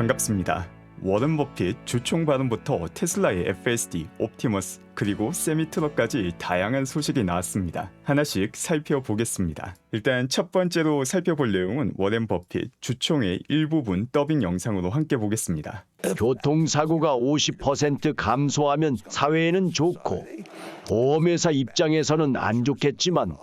반갑습니다. 워런 버핏 주총 발언부터 테슬라의 FSD, 옵티머스, 그리고 세미트럭까지 다양한 소식이 나왔습니다. 하나씩 살펴보겠습니다. 일단 첫 번째로 살펴볼 내용은 워렌 버핏 주총의 일부분 더빙 영상으로 함께 보겠습니다. 교통사고가 50% 감소하면 사회에는 좋고 보험회사 입장에서는 안 좋겠지만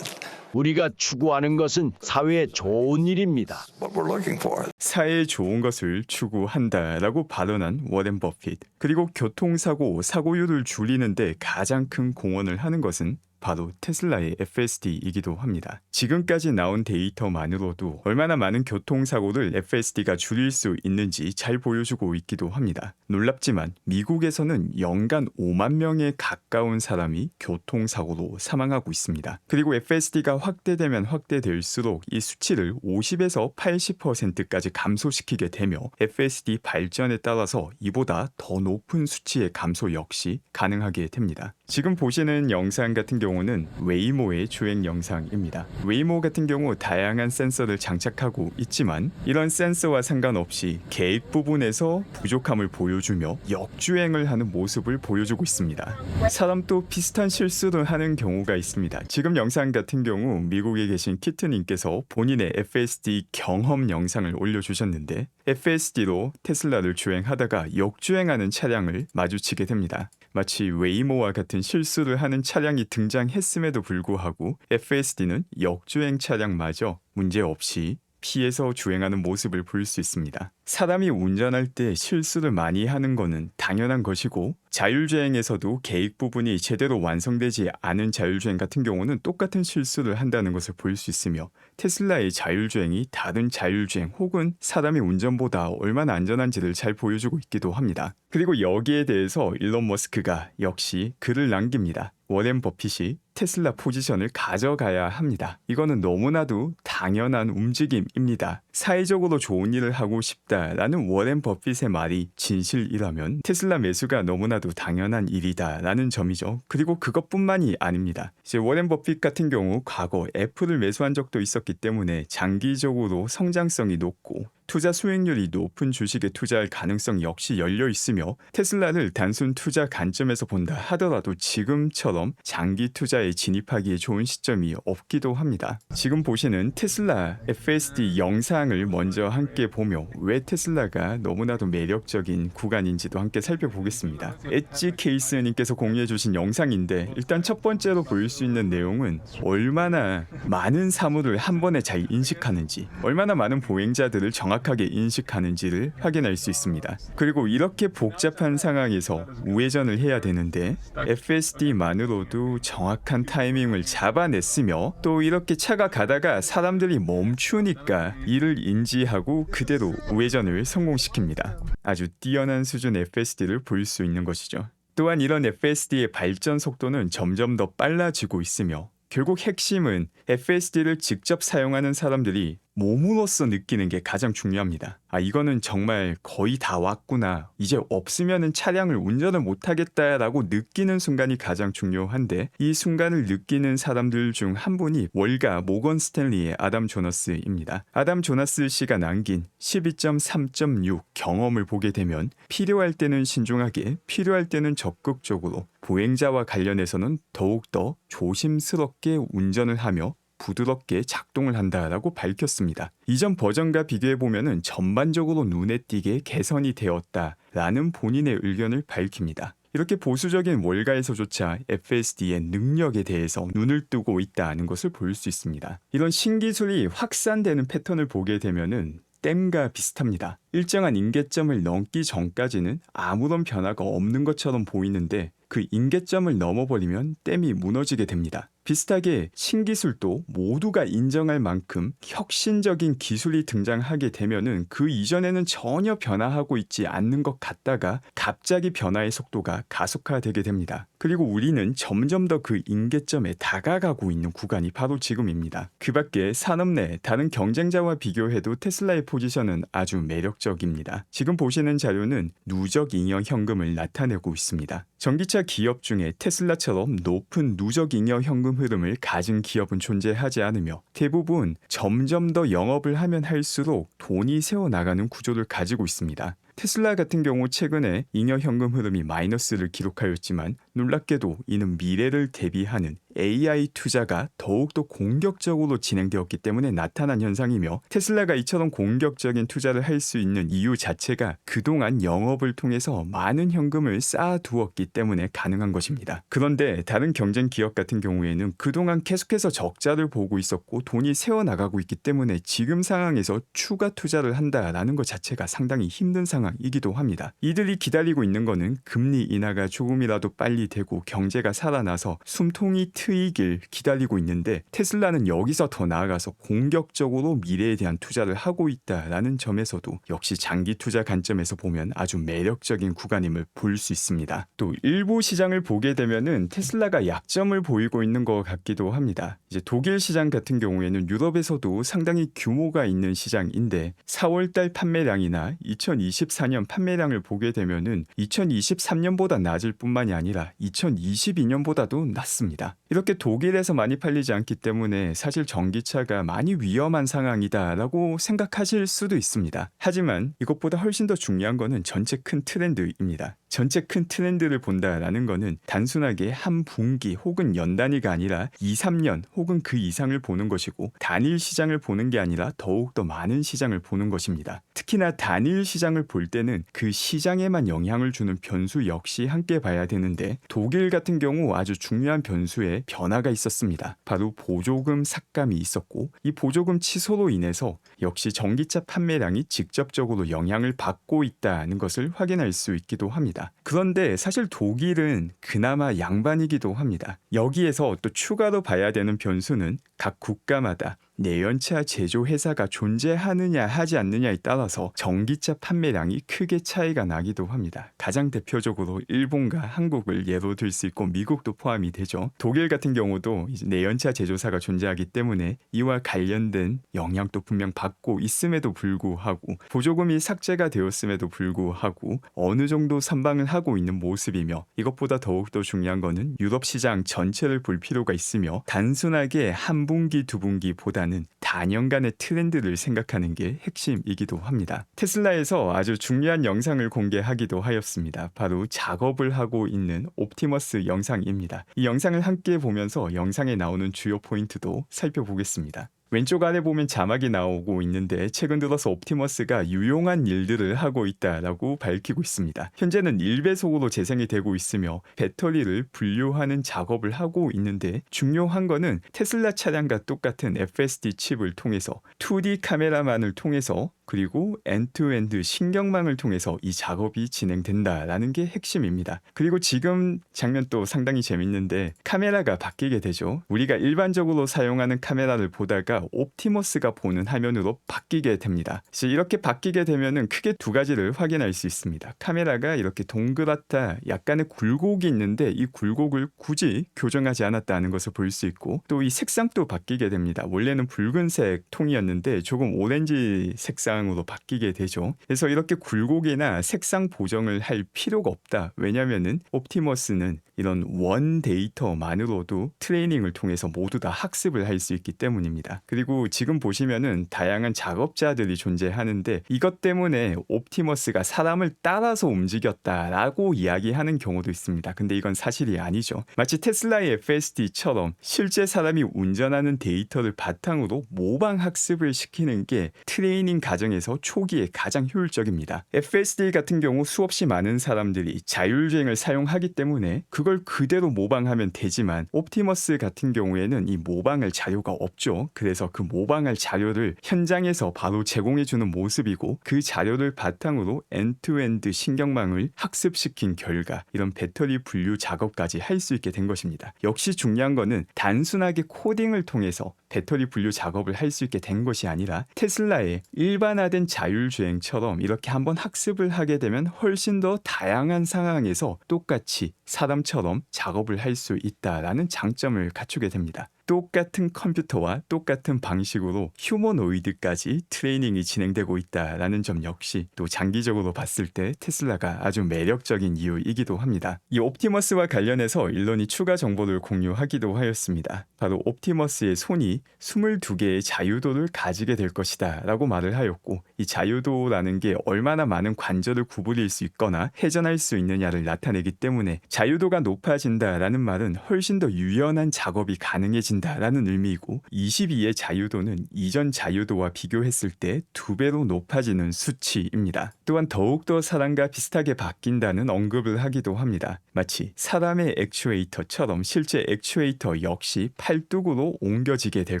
우리가 추구하는 것은 사회에 좋은 일입니다. what we're looking for. 사회에 좋은 것을 추구한다라고 발언한 워렌 버핏. 그리고 교통사고 사고율을 줄이는데 가장 큰 공헌을 하는 것은 바로 테슬라의 FSD이기도 합니다. 지금까지 나온 데이터만으로도 얼마나 많은 교통사고를 FSD가 줄일 수 있는지 잘 보여주고 있기도 합니다. 놀랍지만 미국에서는 연간 5만 명에 가까운 사람이 교통사고로 사망하고 있습니다. 그리고 FSD가 확대되면 확대될수록 이 수치를 50에서 80%까지 감소시키게 되며 FSD 발전에 따라서 이보다 더 높은 수치의 감소 역시 가능하게 됩니다. 지금 보시는 영상 같은 경우 는 웨이모의 주행 영상입니다. 웨이모 같은 경우 다양한 센서를 장착하고 있지만 이런 센서와 상관없이 계획 부분에서 부족함을 보여주며 역주행을 하는 모습을 보여주고 있습니다. 사람도 비슷한 실수를 하는 경우가 있습니다. 지금 영상 같은 경우 미국에 계신 키트님께서 본인의 FSD 경험 영상을 올려주셨는데 FSD로 테슬라를 주행하다가 역주행하는 차량을 마주치게 됩니다. 마치 웨이모와 같은 실수를 하는 차량이 등장했음에도 불구하고 FSD는 역주행 차량마저 문제없이 피해서 주행하는 모습을 볼 수 있습니다. 사람이 운전할 때 실수를 많이 하는 것은 당연한 것이고 자율주행에서도 계획 부분이 제대로 완성되지 않은 자율주행 같은 경우는 똑같은 실수를 한다는 것을 볼 수 있으며 테슬라의 자율주행이 다른 자율주행 혹은 사람의 운전보다 얼마나 안전한지를 잘 보여주고 있기도 합니다. 그리고 여기에 대해서 일론 머스크가 역시 글을 남깁니다. 워렌 버핏이 테슬라 포지션을 가져가야 합니다. 이거는 너무나도 당연한 움직임입니다. 사회적으로 좋은 일을 하고 싶다라는 워렌 버핏의 말이 진실이라면 테슬라 매수가 너무나도 당연한 일이다라는 점이죠. 그리고 그것뿐만이 아닙니다. 이제 워렌 버핏 같은 경우 과거 애플을 매수한 적도 있었기 때문에 장기적으로 성장성이 높고 투자 수익률이 높은 주식에 투자할 가능성 역시 열려 있으며 테슬라를 단순 투자 관점에서 본다 하더라도 지금처럼 장기 투자에 진입하기에 좋은 시점이 없기도 합니다. 지금 보시는 테슬라 FSD 영상을 먼저 함께 보며 왜 테슬라가 너무나도 매력적인 구간인지도 함께 살펴보겠습니다. 엣지 케이스님께서 공유해 주신 영상인데 일단 첫 번째로 보일 수 있는 내용은 얼마나 많은 사물을 한 번에 잘 인식하는지 얼마나 많은 보행자들을 정확 하게 인식하는지를 확인할 수 있습니다. 그리고 이렇게 복잡한 상황에서 우회전을 해야 되는데 FSD만으로도 정확한 타이밍을 잡아냈으며 또 이렇게 차가 가다가 사람들이 멈추니까 이를 인지하고 그대로 우회전을 성공시킵니다. 아주 뛰어난 수준 FSD를 볼수 있는 것이죠. 또한 이런 FSD의 발전 속도는 점점 더 빨라지고 있으며 결국 핵심은 FSD를 직접 사용하는 사람들이 몸으로써 느끼는 게 가장 중요합니다. 아, 이거는 정말 거의 다 왔구나. 이제 없으면은 차량을 운전을 못 하겠다라고 느끼는 순간이 가장 중요한데 이 순간을 느끼는 사람들 중 한 분이 월가 모건 스탠리의 아담 조너스입니다. 아담 조너스 씨가 남긴 12.3.6 경험을 보게 되면 필요할 때는 신중하게, 필요할 때는 적극적으로 보행자와 관련해서는 더욱더 조심스럽게 운전을 하며 부드럽게 작동을 한다라고 밝혔습니다. 이전 버전과 비교해 보면은 전반적으로 눈에 띄게 개선이 되었다라는 본인의 의견을 밝힙니다. 이렇게 보수적인 월가에서조차 FSD의 능력에 대해서 눈을 뜨고 있다는 것을 볼 수 있습니다. 이런 신기술이 확산되는 패턴을 보게 되면은 댐과 비슷합니다. 일정한 임계점을 넘기 전까지는 아무런 변화가 없는 것처럼 보이는데 그 임계점을 넘어버리면 댐이 무너지게 됩니다. 비슷하게 신기술도 모두가 인정할 만큼 혁신적인 기술이 등장하게 되면은 그 이전에는 전혀 변화하고 있지 않는 것 같다가 갑자기 변화의 속도가 가속화되게 됩니다. 그리고 우리는 점점 더 그 임계점에 다가가고 있는 구간이 바로 지금입니다. 그 밖에 산업 내 다른 경쟁자와 비교해도 테슬라의 포지션은 아주 매력적입니다. 지금 보시는 자료는 누적 잉여 현금을 나타내고 있습니다. 전기차 기업 중에 테슬라처럼 높은 누적 잉여 현금 흐름을 가진 기업은 존재하지 않으며 대부분 점점 더 영업을 하면 할수록 돈이 새어 나가는 구조를 가지고 있습니다. 테슬라 같은 경우 최근에 잉여 현금 흐름이 마이너스를 기록하였지만 놀랍게도 이는 미래를 대비하는 AI 투자가 더욱더 공격적으로 진행되었기 때문에 나타난 현상이며 테슬라가 이처럼 공격적인 투자를 할 수 있는 이유 자체가 그동안 영업을 통해서 많은 현금을 쌓아두었기 때문에 가능한 것입니다. 그런데 다른 경쟁 기업 같은 경우에는 그동안 계속해서 적자를 보고 있었고 돈이 새어나가고 있기 때문에 지금 상황에서 추가 투자를 한다라는 것 자체가 상당히 힘든 상황이기도 합니다. 이들이 기다리고 있는 거는 금리 인하가 조금이라도 빨리 되고 경제가 살아나서 숨통이 트 이길 기다리고 있는데 테슬라는 여기서 더 나아가서 공격적으로 미래에 대한 투자를 하고 있다라는 점에서도 역시 장기 투자 관점에서 보면 아주 매력적인 구간임을 볼 수 있습니다. 또 일부 시장을 보게 되면은 테슬라가 약점을 보이고 있는 것 같기도 합니다. 이제 독일 시장 같은 경우에는 유럽에서도 상당히 규모가 있는 시장인데 4월달 판매량이나 2024년 판매량을 보게 되면은 2023년보다 낮을 뿐만이 아니라 2022년보다도 낮습니다. 이렇게 독일에서 많이 팔리지 않기 때문에 사실 전기차가 많이 위험한 상황이다라고 생각하실 수도 있습니다. 하지만 이것보다 훨씬 더 중요한 거는 전체 큰 트렌드입니다. 전체 큰 트렌드를 본다라는 거는 단순하게 한 분기 혹은 연 단위가 아니라 2, 3년 혹은 그 이상을 보는 것이고 단일 시장을 보는 게 아니라 더욱 더 많은 시장을 보는 것입니다. 특히나 단일 시장을 볼 때는 그 시장에만 영향을 주는 변수 역시 함께 봐야 되는데 독일 같은 경우 아주 중요한 변수에 변화가 있었습니다. 바로 보조금 삭감이 있었고 이 보조금 취소로 인해서 역시 전기차 판매량이 직접적으로 영향을 받고 있다는 것을 확인할 수 있기도 합니다. 그런데 사실 독일은 그나마 양반이기도 합니다. 여기에서 또 추가로 봐야 되는 변수는 각 국가마다 내연차 제조 회사가 존재하느냐 하지 않느냐에 따라서 전기차 판매량이 크게 차이가 나기도 합니다. 가장 대표적으로 일본과 한국을 예로 들 수 있고 미국도 포함이 되죠. 독일 같은 경우도 내연차 제조사가 존재하기 때문에 이와 관련된 영향도 분명 받고 있음에도 불구하고 보조금이 삭제가 되었음에도 불구하고 어느 정도 선방을 하고 있는 모습이며 이것보다 더욱더 중요한 거는 유럽 시장 전체를 볼 필요가 있으며 단순하게 한 분기 두 분기보다 는 단연간의 트렌드를 생각하는 게 핵심이기도 합니다. 테슬라에서 아주 중요한 영상을 공개하기도 하였습니다. 바로 작업을 하고 있는 옵티머스 영상입니다. 이 영상을 함께 보면서 영상에 나오는 주요 포인트도 살펴보겠습니다. 왼쪽 아래 보면 자막이 나오고 있는데 최근 들어서 옵티머스가 유용한 일들을 하고 있다라고 밝히고 있습니다. 현재는 1배속으로 재생이 되고 있으며 배터리를 분류하는 작업을 하고 있는데 중요한 거는 테슬라 차량과 똑같은 FSD 칩을 통해서 2D 카메라만을 통해서 그리고 엔투엔드 신경망을 통해서 이 작업이 진행된다라는 게 핵심입니다. 그리고 지금 장면 또 상당히 재밌는데 카메라가 바뀌게 되죠. 우리가 일반적으로 사용하는 카메라를 보다가 옵티머스가 보는 화면으로 바뀌게 됩니다. 이렇게 바뀌게 되면은 크게 두 가지를 확인할 수 있습니다. 카메라가 이렇게 동그랗다 약간의 굴곡이 있는데 이 굴곡을 굳이 교정하지 않았다는 것을 볼 수 있고 또 이 색상도 바뀌게 됩니다. 원래는 붉은색 통이었는데 조금 오렌지 색상 으로 바뀌게 되죠. 그래서 이렇게 굴곡이나 색상 보정을 할 필요가 없다. 왜냐면은 옵티머스는 이런 원 데이터만으로도 트레이닝을 통해서 모두 다 학습을 할 수 있기 때문입니다. 그리고 지금 보시면은 다양한 작업자들이 존재하는데 이것 때문에 옵티머스가 사람을 따라서 움직였다라고 이야기하는 경우도 있습니다. 근데 이건 사실이 아니죠. 마치 테슬라의 FSD처럼 실제 사람이 운전하는 데이터를 바탕으로 모방 학습을 시키는 게 트레이닝 과정 에서 초기에 가장 효율적입니다. FSD 같은 경우 수없이 많은 사람들이 자율주행을 사용하기 때문에 그걸 그대로 모방하면 되지만 옵티머스 같은 경우에는 이 모방할 자료가 없죠. 그래서 그 모방할 자료를 현장에서 바로 제공해 주는 모습이고 그 자료를 바탕으로 엔투엔드 신경망을 학습시킨 결과 이런 배터리 분류 작업까지 할 수 있게 된 것입니다. 역시 중요한 거는 단순하게 코딩을 통해서 배터리 분류 작업을 할 수 있게 된 것이 아니라 테슬라의 일반화된 자율주행처럼 이렇게 한번 학습을 하게 되면 훨씬 더 다양한 상황에서 똑같이 사람처럼 작업을 할 수 있다라는 장점을 갖추게 됩니다. 똑같은 컴퓨터와 똑같은 방식으로 휴머노이드까지 트레이닝이 진행되고 있다라는 점 역시 또 장기적으로 봤을 때 테슬라가 아주 매력적인 이유이기도 합니다. 이 옵티머스와 관련해서 일론이 추가 정보를 공유하기도 하였습니다. 바로 옵티머스의 손이 22개의 자유도를 가지게 될 것이다 라고 말을 하였고 이 자유도라는 게 얼마나 많은 관절을 구부릴 수 있거나 회전할 수 있느냐를 나타내기 때문에 자유도가 높아진다라는 말은 훨씬 더 유연한 작업이 가능해진 다라는 의미이고 22의 자유도는 이전 자유도와 비교했을 때 두 배로 높아지는 수치입니다. 또한 더욱더 사람과 비슷하게 바뀐다는 언급을 하기도 합니다. 마치 사람의 액추에이터처럼 실제 액추에이터 역시 팔뚝으로 옮겨지게 될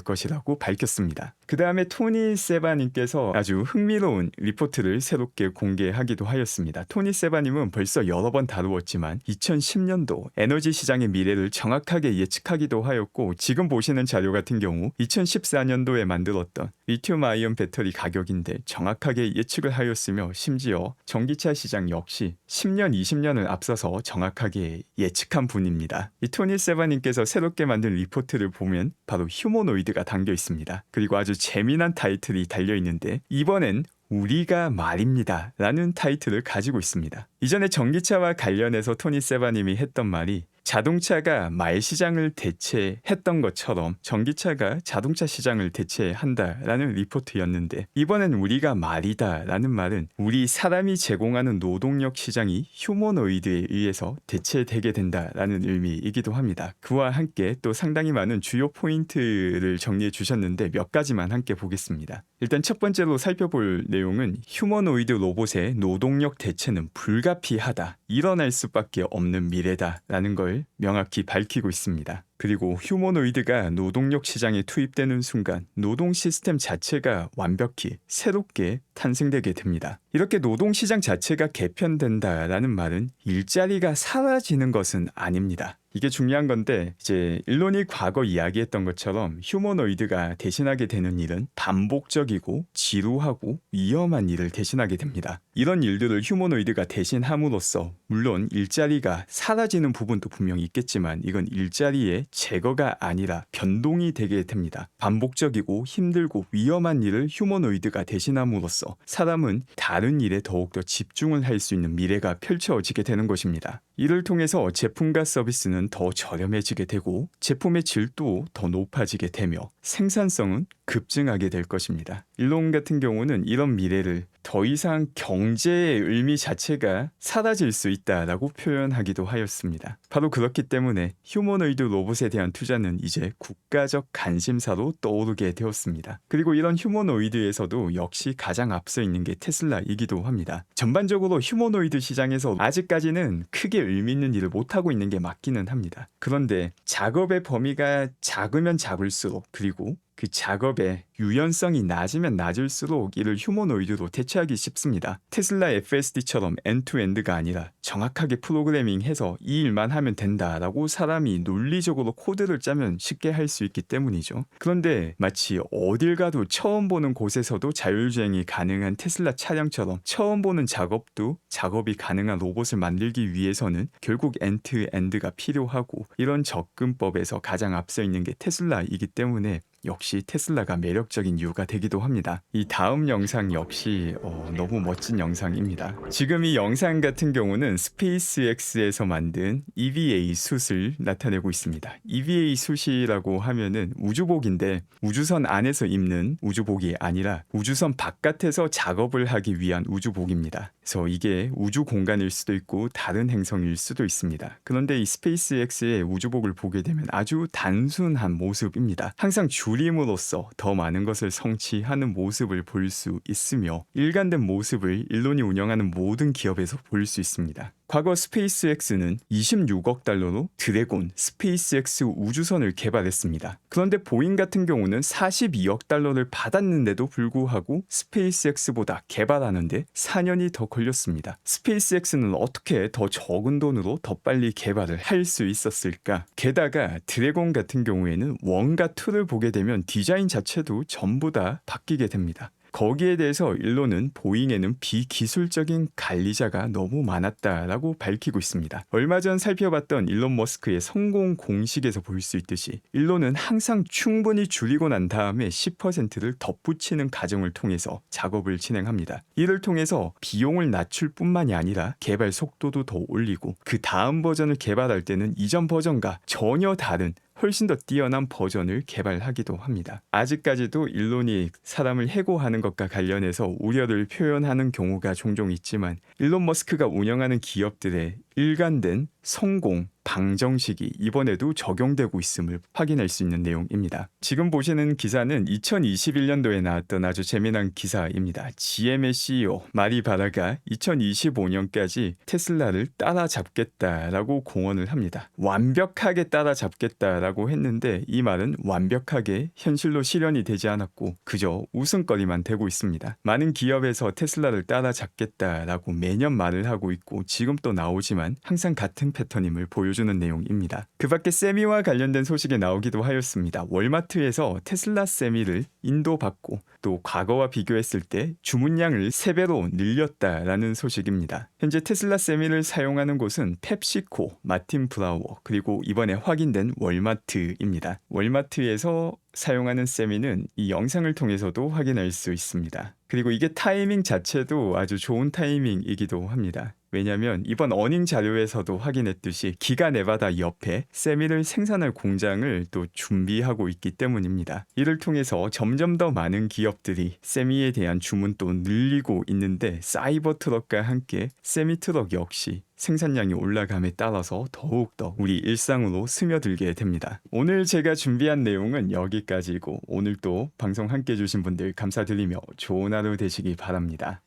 것이라고 밝혔습니다. 그 다음에 토니 세바님께서 아주 흥미로운 리포트를 새롭게 공개하기도 하였습니다. 토니 세바님은 벌써 여러 번 다루었지만 2010년도 에너지 시장의 미래를 정확하게 예측하기도 하였고 지금 보시는 자료 같은 경우 2014년도에 만들었던 리튬 아이언 배터리 가격인데 정확하게 예측을 하였으며 심지어 전기차 시장 역시 10년, 20년을 앞서서 정확하게 예측한 분입니다. 이 토니 세바님께서 새롭게 만든 리포트를 보면 바로 휴머노이드가 담겨 있습니다. 그리고 아주 재미난 타이틀이 달려 있는데 이번엔 우리가 말입니다. 라는 타이틀을 가지고 있습니다. 이전에 전기차와 관련해서 토니 세바님이 했던 말이 자동차가 말 시장을 대체했던 것처럼 전기차가 자동차 시장을 대체한다라는 리포트였는데 이번엔 우리가 말이다라는 말은 우리 사람이 제공하는 노동력 시장이 휴머노이드에 의해서 대체되게 된다라는 의미이기도 합니다. 그와 함께 또 상당히 많은 주요 포인트를 정리해 주셨는데 몇 가지만 함께 보겠습니다. 일단 첫 번째로 살펴볼 내용은 휴머노이드 로봇의 노동력 대체는 불가피하다. 일어날 수밖에 없는 미래다라는 걸 명확히 밝히고 있습니다. 그리고 휴머노이드가 노동력 시장에 투입되는 순간 노동 시스템 자체가 완벽히 새롭게 탄생되게 됩니다. 이렇게 노동 시장 자체가 개편된다라는 말은 일자리가 사라지는 것은 아닙니다. 이게 중요한 건데 이제 일론이 과거 이야기했던 것처럼 휴머노이드가 대신하게 되는 일은 반복적이고 지루하고 위험한 일을 대신하게 됩니다. 이런 일들을 휴머노이드가 대신함으로써 물론 일자리가 사라지는 부분도 분명히 있겠지만 이건 일자리의 제거가 아니라 변동이 되게 됩니다. 반복적이고 힘들고 위험한 일을 휴머노이드가 대신함으로써 사람은 다른 일에 더욱더 집중을 할 수 있는 미래가 펼쳐지게 되는 것입니다. 이를 통해서 제품과 서비스는 더 저렴해지게 되고 제품의 질도 더 높아지게 되며 생산성은 급증하게 될 것입니다. 일론 같은 경우는 이런 미래를 더 이상 경제의 의미 자체가 사라질 수 있다라고 표현하기도 하였습니다. 바로 그렇기 때문에 휴머노이드 로봇에 대한 투자는 이제 국가적 관심사로 떠오르게 되었습니다. 그리고 이런 휴머노이드에서도 역시 가장 앞서 있는 게 테슬라이기도 합니다. 전반적으로 휴머노이드 시장에서 아직까지는 크게 의미 있는 일을 못하고 있는 게 맞기는 합니다. 그런데 작업의 범위가 작으면 작을수록 그리고 그 작업의 유연성이 낮으면 낮을수록 이를 휴머노이드로 대체하기 쉽습니다. 테슬라 FSD처럼 엔투엔드가 아니라 정확하게 프로그래밍해서 이 일만 하면 된다라고 사람이 논리적으로 코드를 짜면 쉽게 할 수 있기 때문이죠. 그런데 마치 어딜 가도 처음 보는 곳에서도 자율주행이 가능한 테슬라 차량처럼 처음 보는 작업도 작업이 가능한 로봇을 만들기 위해서는 결국 엔트엔드가 필요하고 이런 접근법에서 가장 앞서 있는 게 테슬라이기 때문에 역시 테슬라가 매력적인 이유가 되기도 합니다. 이 다음 영상 역시 어, 너무 멋진 영상입니다. 지금 이 영상 같은 경우는 스페이스X에서 만든 EVA 숯을 나타내고 있습니다. EVA 숯이라고 하면은 우주복인데 우주선 안에서 입는 우주복이 아니라 우주선 바깥에서 작업을 하기 위한 우주복입니다. 그래서 이게 우주 공간일 수도 있고 다른 행성일 수도 있습니다. 그런데 이 스페이스X의 우주복을 보게 되면 아주 단순한 모습입니다. 항상 줄임으로써 더 많은 것을 성취하는 모습을 볼 수 있으며 일관된 모습을 일론이 운영하는 모든 기업에서 볼 수 있습니다. 과거 스페이스X는 26억 달러로 드래곤 스페이스X 우주선을 개발했습니다. 그런데 보잉 같은 경우는 42억 달러를 받았는데도 불구하고 스페이스X보다 개발하는데 4년이 더 걸렸습니다. 스페이스X는 어떻게 더 적은 돈으로 더 빨리 개발을 할 수 있었을까? 게다가 드래곤 같은 경우에는 원과 2를 보게 되면 디자인 자체도 전부 다 바뀌게 됩니다. 거기에 대해서 일론은 보잉에는 비기술적인 관리자가 너무 많았다라고 밝히고 있습니다. 얼마 전 살펴봤던 일론 머스크의 성공 공식에서 볼 수 있듯이 일론은 항상 충분히 줄이고 난 다음에 10%를 덧붙이는 과정을 통해서 작업을 진행합니다. 이를 통해서 비용을 낮출 뿐만이 아니라 개발 속도도 더 올리고 그 다음 버전을 개발할 때는 이전 버전과 전혀 다른 훨씬 더 뛰어난 버전을 개발하기도 합니다. 아직까지도 일론이 사람을 해고하는 것과 관련해서 우려를 표현하는 경우가 종종 있지만 일론 머스크가 운영하는 기업들의 일관된 성공 방정식이 이번에도 적용되고 있음을 확인할 수 있는 내용입니다. 지금 보시는 기사는 2021년도에 나왔던 아주 재미난 기사입니다. GM의 CEO 마리 바라가 2025년까지 테슬라를 따라잡겠다라고 공언을 합니다. 완벽하게 따라잡겠다라고 했는데 이 말은 완벽하게 현실로 실현이 되지 않았고 그저 웃음거리만 되고 있습니다. 많은 기업에서 테슬라를 따라잡겠다라고 매년 말을 하고 있고 지금 또 나오지만 항상 같은 패턴임을 보여주는 내용입니다. 그 밖에 세미와 관련된 소식이 나오기도 하였습니다. 월마트에서 테슬라 세미를 인도받고 또 과거와 비교했을 때 주문량을 3배로 늘렸다라는 소식입니다. 현재 테슬라 세미를 사용하는 곳은 펩시코, 마틴 브라워, 그리고 이번에 확인된 월마트입니다. 월마트에서 사용하는 세미는 이 영상을 통해서도 확인할 수 있습니다. 그리고 이게 타이밍 자체도 아주 좋은 타이밍이기도 합니다. 왜냐하면 이번 어닝 자료에서도 확인했듯이 기가 네바다 옆에 세미를 생산할 공장을 또 준비하고 있기 때문입니다. 이를 통해서 점점 더 많은 기업들이 세미에 대한 주문도 늘리고 있는데 사이버 트럭과 함께 세미 트럭 역시 생산량이 올라감에 따라서 더욱더 우리 일상으로 스며들게 됩니다. 오늘 제가 준비한 내용은 여기까지고 오늘도 방송 함께 해주신 분들 감사드리며 좋은 하루 되시기 바랍니다.